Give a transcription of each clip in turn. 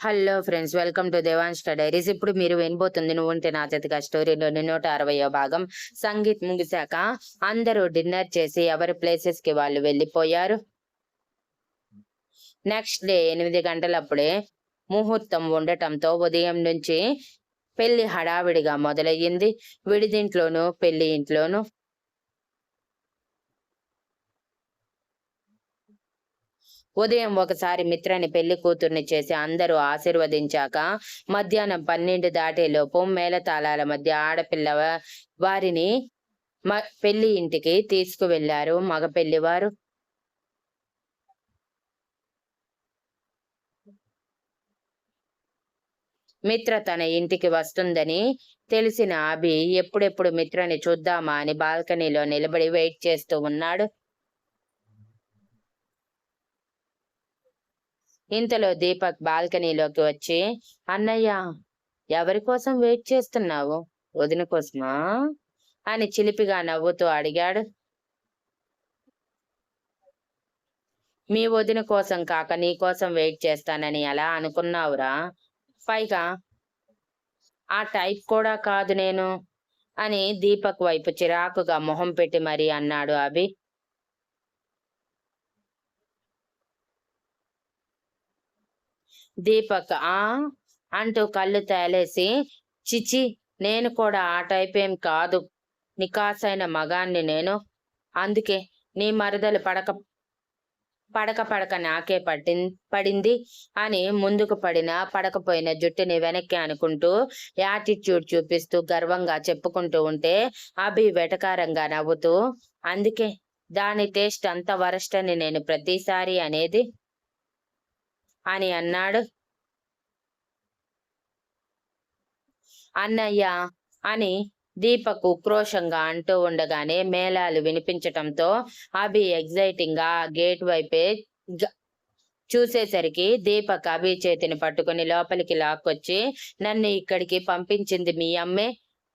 Hello friends welcome to Devan diaries. ఇప్పుడు మీరు వినబోతుంది నువ్వు ఉంటే నా చేతిగా స్టోరీలోని నూట అరవయో భాగం. సంగీత్ ముగిశాక అందరూ డిన్నర్ చేసి ఎవరి ప్లేసెస్కి వాళ్ళు వెళ్ళిపోయారు? నెక్స్ట్ డే ఎనిమిది గంటలప్పుడే ముహూర్తం ఉండటంతో ఉదయం నుంచి పెళ్ళి హడావిడిగా మొదలయ్యింది. విడిదింట్లోనూ పెళ్ళి ఇంట్లోనూ ఉదయం ఒకసారి మిత్రని పెళ్ళి కూతుర్ని చేసి అందరూ ఆశీర్వదించాక మధ్యాహ్నం పన్నెండు దాటేలోపు మేళతాళాల మధ్య ఆడపిల్ల వారిని మ పెళ్ళి ఇంటికి తీసుకువెళ్ళారు. మగ పెళ్ళివారు మిత్ర తన ఇంటికి వస్తుందని తెలిసిన అభి ఎప్పుడెప్పుడు మిత్రని చూద్దామా అని బాల్కనీలో నిలబడి వెయిట్ చేస్తూ ఉన్నాడు. ఇంతలో దీపక్ బాల్కనీలోకి వచ్చి అన్నయ్య ఎవరి కోసం వెయిట్ చేస్తున్నావు? వదిన కోసమా? అని చిలిపిగా నవ్వుతూ అడిగాడు. మీ వదిన కోసం కాక నీ కోసం వెయిట్ చేస్తానని ఎలా అనుకున్నావురా? పైగా ఆ టైప్ కూడా కాదు నేను అని దీపక్ వైపు చిరాకుగా మొహం పెట్టి మరీ అన్నాడు అభి. దీపక్. ఆ? అంటూ కళ్ళు తేలేసి చిచి నేను కూడా ఆ టైప్ ఏం కాదు. నికాసైన మగాన్ని నేను. అందుకే నీ మరదలు పడక పడక పడక నాకే పట్టి పడింది అని ముందుకు పడిన పడకపోయిన జుట్టుని వెనక్కి అనుకుంటూ యాటిట్యూడ్ చూపిస్తూ గర్వంగా చెప్పుకుంటూ ఉంటే అభి వెటకారంగా నవ్వుతూ అందుకే దాని టేస్ట్ అంత వరస్ట్ అని నేను ప్రతిసారి అనేది అని అన్నాడు. అన్నయ్య అని దీపకు ఉక్రోషంగా అంటూ ఉండగానే మేళాలు వినిపించటంతో అభి ఎగ్జైటింగ్గా గేట్ వైపే చూసేసరికి దీపక్ అభి చేతిని పట్టుకుని లోపలికి లాక్కొచ్చి నన్ను ఇక్కడికి పంపించింది మీ అమ్మే.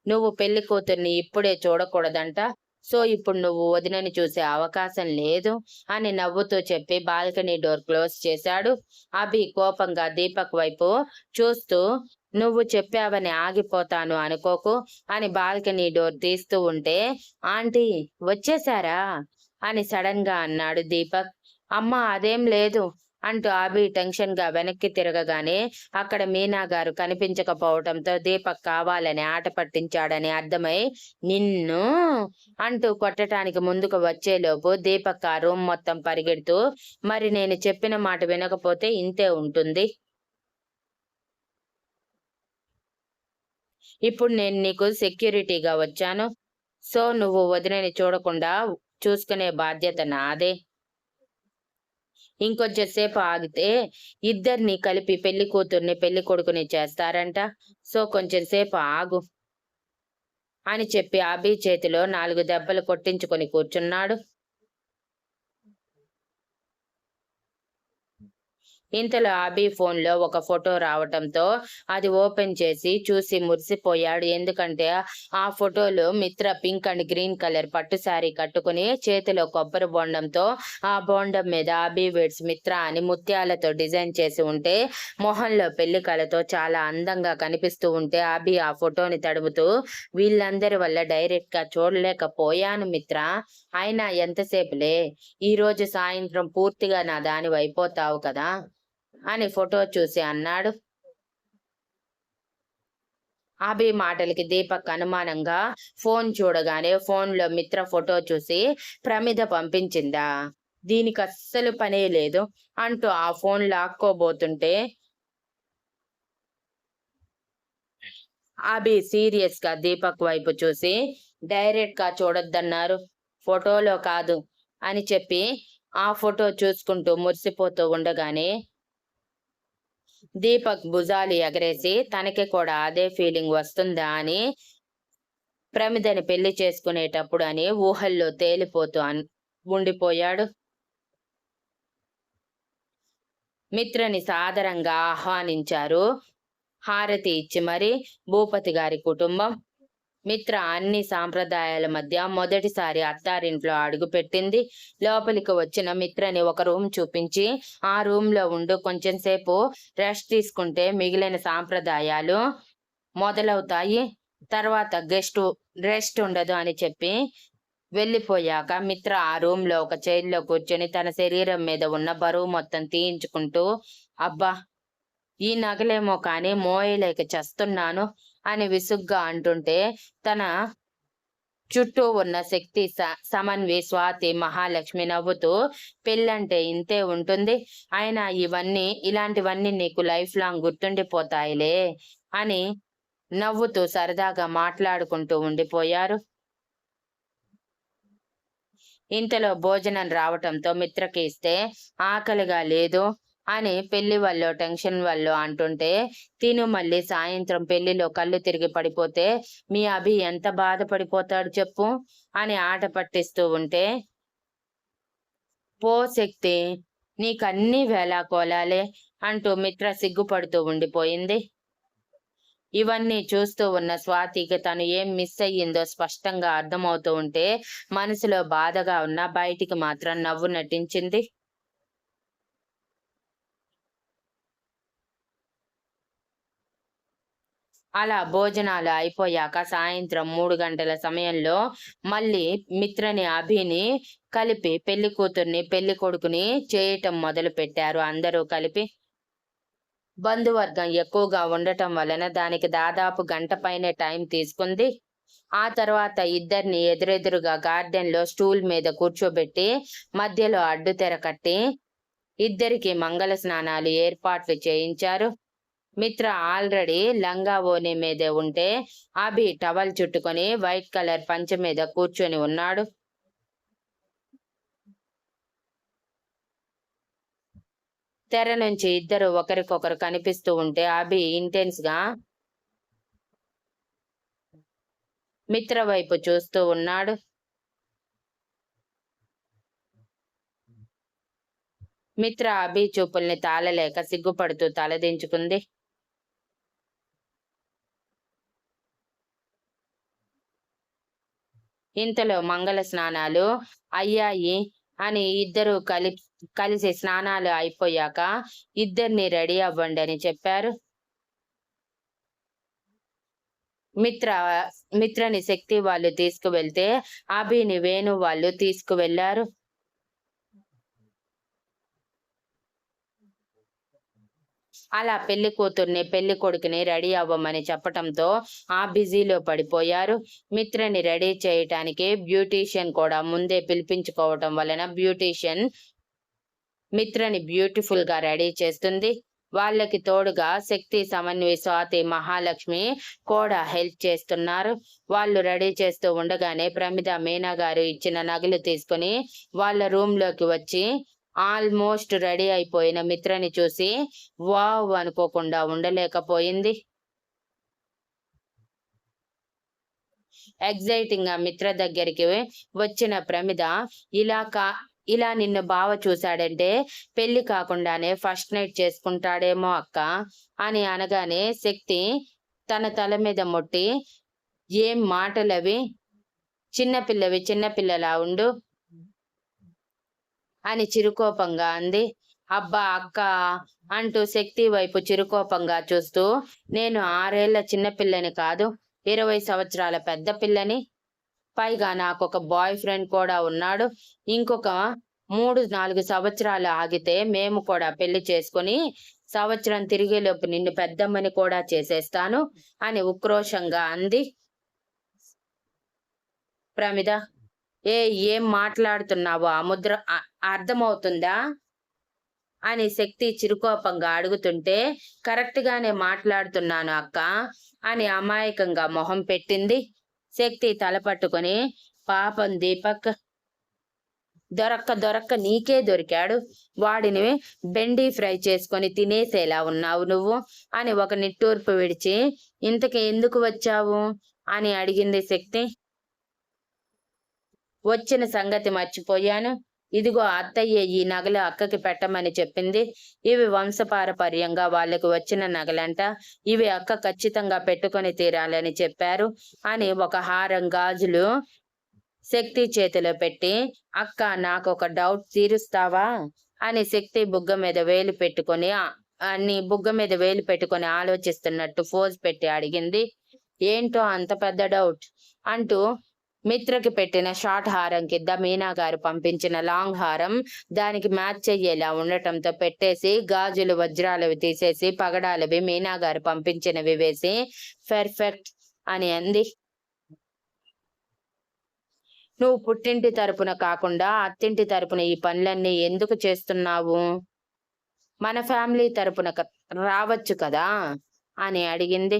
నువ్వు పెళ్ళి కూతుర్ని ఇప్పుడే చూడకూడదంట. సో ఇప్పుడు నువ్వు వదినని చూసే అవకాశం లేదు అని నవ్వుతూ చెప్పి బాల్కనీ డోర్ క్లోజ్ చేశాడు. అభి కోపంగా దీపక్ వైపు చూస్తూ నువ్వు చెప్పావని ఆగిపోతాను అనుకోకు అని బాల్కనీ డోర్ తీస్తూ ఉంటే ఆంటీ వచ్చేసారా అని సడన్గా అన్నాడు దీపక్. అమ్మ అదేం లేదు. అంటూ ఆబి టెన్షన్గా వెనక్కి తిరగగానే అక్కడ మీనా గారు కనిపించకపోవటంతో దీపక్ కావాలని ఆట పట్టించాడని అర్థమై నిన్ను అంటూ కొట్టడానికి ముందుకు వచ్చేలోపు దీపక్ ఆ రూమ్ మొత్తం పరిగెడుతూ మరి నేను చెప్పిన మాట వినకపోతే ఇంతే ఉంటుంది. ఇప్పుడు నేను నీకు సెక్యూరిటీగా వచ్చాను. సో నువ్వు వదినని చూడకుండా చూసుకునే బాధ్యత నాదే. ఇంకొంచెం సేపు ఆగితే ఇద్దరిని కలిపి పెళ్ళి కూతుర్ని పెళ్ళి కొడుకుని చేస్తారంట. సో కొంచెం సేపు ఆగు అని చెప్పి అభి చేతిలో నాలుగు దెబ్బలు కొట్టించుకొని కూర్చున్నాడు. ఇంతలో అభి ఫోన్లో ఒక ఫోటో రావటంతో అది ఓపెన్ చేసి చూసి మురిసిపోయాడు. ఎందుకంటే ఆ ఫోటోలో Mitra pink and green colour పట్టు శారీ కట్టుకుని చేతిలో కొబ్బరి బొండంతో ఆ బొండం మీద అభి వేడ్స్ మిత్ర అని ముత్యాలతో డిజైన్ చేసి ఉంటే మొహంలో పెళ్ళి కళతో చాలా అందంగా కనిపిస్తూ ఉంటే అభి ఆ ఫోటోని తడుముతూ వీళ్ళందరి వల్ల డైరెక్ట్గా చూడలేకపోయాను మిత్ర. అయినా ఎంతసేపులే? ఈ రోజు సాయంత్రం పూర్తిగా నా దానివైపోతావు కదా? అని ఫోటో చూసి అన్నాడు. అభి మాటలకి దీపక్ అనుమానంగా ఫోన్ చూడగానే ఫోన్లో మిత్ర ఫోటో చూసి ప్రమిద పంపించిందా? దీనికి అస్సలు పనే లేదు అంటూ ఆ ఫోన్ లాక్కోబోతుంటే అభి సీరియస్గా దీపక్ వైపు చూసి డైరెక్ట్గా చూడొద్దన్నారు. ఫోటోలో కాదు అని చెప్పి ఆ ఫోటో చూసుకుంటూ మురిసిపోతూ ఉండగానే దీపక్ భుజాలు ఎగరేసి తనకి కూడా అదే ఫీలింగ్ వస్తుందా అని ప్రమిదని పెళ్ళి చేసుకునేటప్పుడు అని ఊహల్లో తేలిపోతూ అన్- ఉండిపోయాడు. మిత్రని సాదరంగా ఆహ్వానించారు. హారతి ఇచ్చి మరి భూపతి గారి కుటుంబం మిత్ర అన్ని సాంప్రదాయాల మధ్య మొదటిసారి అత్తారింట్లో అడుగుపెట్టింది. లోపలికి వచ్చిన మిత్రని ఒక రూమ్ చూపించి ఆ రూమ్లో ఉండు కొంచెం సేపు రెస్ట్ తీసుకుంటే మిగిలిన సాంప్రదాయాలు మొదలవుతాయి. తర్వాత గెస్ట్ రెస్ట్ ఉండదు అని చెప్పి వెళ్ళిపోయాక మిత్ర ఆ రూమ్లో ఒక చైర్లో కూర్చొని తన శరీరం మీద ఉన్న బరువు మొత్తం తీయించుకుంటూ అబ్బా! ఈ నగలేమో కానీ మోయలేక చస్తున్నాను. అని విసుగ్గా అంటుంటే తన చుట్టూ ఉన్న శక్తి స- సమన్వి స్వాతి మహాలక్ష్మి నవ్వుతూ పెళ్ళంటే ఇంతే ఉంటుంది. అయినా ఇవన్నీ ఇలాంటివన్నీ నీకు లైఫ్ లాంగ్ గుర్తుండిపోతాయిలే అని నవ్వుతూ సరదాగా మాట్లాడుకుంటూ ఉండిపోయారు. ఇంతలో భోజనం రావటంతో మిత్రకి ఇస్తే ఆకలిగా లేదు. అని పెళ్ళి వల్ల టెన్షన్ వల్ల అంటుంటే తిను మళ్ళీ సాయంత్రం పెళ్ళిలో కళ్ళు తిరిగి పడిపోతే మీ అభి ఎంత బాధపడిపోతాడు చెప్పు అని ఆట పట్టిస్తూ ఉంటే పో శక్తి నీకన్నీ వేలా కోలాలే అంటూ మిత్ర సిగ్గుపడుతూ ఉండిపోయింది. ఇవన్నీ చూస్తూ ఉన్న స్వాతికి తను ఏం మిస్ అయ్యిందో స్పష్టంగా అర్థమవుతూ ఉంటే మనసులో బాధగా ఉన్న బయటికి మాత్రం నవ్వు నటించింది. అలా భోజనాలు అయిపోయాక సాయంత్రం మూడు గంటల సమయంలో మళ్ళీ మిత్రని అభిని కలిపి పెళ్ళి కూతుర్ని పెళ్ళి కొడుకుని చేయటం మొదలు పెట్టారు. అందరూ కలిపి బంధువర్గం ఎక్కువగా ఉండటం వలన దానికి దాదాపు గంట పైనే టైం తీసుకుంది. ఆ తర్వాత ఇద్దరిని ఎదురెదురుగా గార్డెన్లో స్టూల్ మీద కూర్చోబెట్టి మధ్యలో అడ్డు తెర కట్టి ఇద్దరికి మంగళ స్నానాలు ఏర్పాట్లు చేయించారు. మిత్ర ఆల్రెడీ లంగా ఓని మీదే ఉంటే అభి టవల్ చుట్టుకొని వైట్ కలర్ పంచ మీద కూర్చొని ఉన్నాడు. తెర నుంచి ఇద్దరు ఒకరికొకరు కనిపిస్తూ ఉంటే అభి ఇంటెన్స్గా మిత్ర వైపు చూస్తూ ఉన్నాడు. మిత్ర అభి చూపుల్ని తాళలేక సిగ్గుపడుతూ తలదించుకుంది. ఇంతలో మంగళ స్నానాలు అయ్యాయి అని ఇద్దరు కలి కలిసి స్నానాలు అయిపోయాక ఇద్దరిని రెడీ అవ్వండి అని చెప్పారు. మిత్ర మిత్రని శక్తి వాళ్ళు తీసుకువెళ్తే అభిని వేణు వాళ్ళు తీసుకువెళ్ళారు. అలా పెళ్ళి కూతుర్ని పెళ్ళి కొడుకుని రెడీ అవ్వమని చెప్పటంతో ఆ బిజీలో పడిపోయారు. మిత్రని రెడీ చేయటానికి బ్యూటీషియన్ కూడా ముందే పిలిపించుకోవటం వలన బ్యూటీషియన్ మిత్రని బ్యూటిఫుల్గా రెడీ చేస్తుంది. వాళ్ళకి తోడుగా శక్తి సమన్వయ స్వాతి మహాలక్ష్మి కూడా హెల్ప్ చేస్తున్నారు. వాళ్ళు రెడీ చేస్తూ ఉండగానే ప్రమిద మీనా గారు ఇచ్చిన నగలు తీసుకుని వాళ్ళ రూమ్లోకి వచ్చి ఆల్మోస్ట్ రెడీ అయిపోయిన మిత్రని చూసి వావ్ అనుకోకుండా ఉండలేకపోయింది. ఎగ్జైటింగ్గా మిత్ర దగ్గరికి వచ్చిన ప్రమిద ఇలా కా ఇలా నిన్ను బావ చూశాడంటే పెళ్ళి కాకుండానే ఫస్ట్ నైట్ చేసుకుంటాడేమో అక్క అని అనగానే శక్తి తన తల మీద మొట్టి ఏం మాటలవి? చిన్నపిల్లవి చిన్నపిల్లలా ఉండు. అని చిరుకోపంగా అంది. అబ్బా అక్క అంటూ శక్తి వైపు చిరుకోపంగా చూస్తూ నేను ఆరేళ్ళ చిన్నపిల్లని కాదు ఇరవై సంవత్సరాల పెద్ద పిల్లని. పైగా నాకు ఒక బాయ్ ఫ్రెండ్ కూడా ఉన్నాడు. ఇంకొక మూడు నాలుగు సంవత్సరాలు ఆగితే మేము కూడా పెళ్ళి చేసుకుని సంవత్సరం తిరిగేలోపు నిన్ను పెద్దమ్మని కూడా చేసేస్తాను అని ఉక్రోషంగా అంది. ప్రమిద ఏ ఏం మాట్లాడుతున్నావో? ఆ ముద్ర అర్థమవుతుందా? అని శక్తి చిరుకోపంగా అడుగుతుంటే కరెక్ట్ గానే మాట్లాడుతున్నాను అక్క అని అమాయకంగా మొహం పెట్టింది. శక్తి తలపట్టుకొని పాపం దీపక్. దొరక్క దొరక్క నీకే దొరికాడు. వాడిని బెండి ఫ్రై చేసుకొని తినేసేలా ఉన్నావు నువ్వు అని ఒక నిట్టూర్పు విడిచి ఇంతకి ఎందుకు వచ్చావు? అని అడిగింది శక్తి. వచ్చిన సంగతి మర్చిపోయాను. ఇదిగో అత్తయ్య ఈ నగలు అక్కకి పెట్టమని చెప్పింది. ఇవి వంశపారపర్యంగా వాళ్ళకి వచ్చిన నగలంట. ఇవి అక్క ఖచ్చితంగా పెట్టుకొని తీరాలని చెప్పారు అని ఒక హారం గాజులు శక్తి చేతిలో పెట్టి అక్క నాకు ఒక డౌట్ తీరుస్తావా? అని శక్తి బుగ్గ మీద వేలు పెట్టుకొని అన్ని అని బుగ్గ మీద వేలు పెట్టుకొని ఆలోచిస్తున్నట్టు ఫోజ్ పెట్టి అడిగింది. ఏంటో అంత పెద్ద డౌట్? అంటూ మిత్రకి పెట్టిన షార్ట్ హారం కింద మీనా గారు పంపించిన లాంగ్ హారం దానికి మ్యాచ్ అయ్యేలా ఉండటంతో పెట్టేసి గాజులు వజ్రాలవి తీసేసి పగడాలవి మీనా గారు పంపించినవి వేసి పెర్ఫెక్ట్ అని అంది. నువ్వు పుట్టింటి తరపున కాకుండా అత్తింటి తరపున ఈ పనులన్నీ ఎందుకు చేస్తున్నావు? మన ఫ్యామిలీ తరపున రావచ్చు కదా? అని అడిగింది.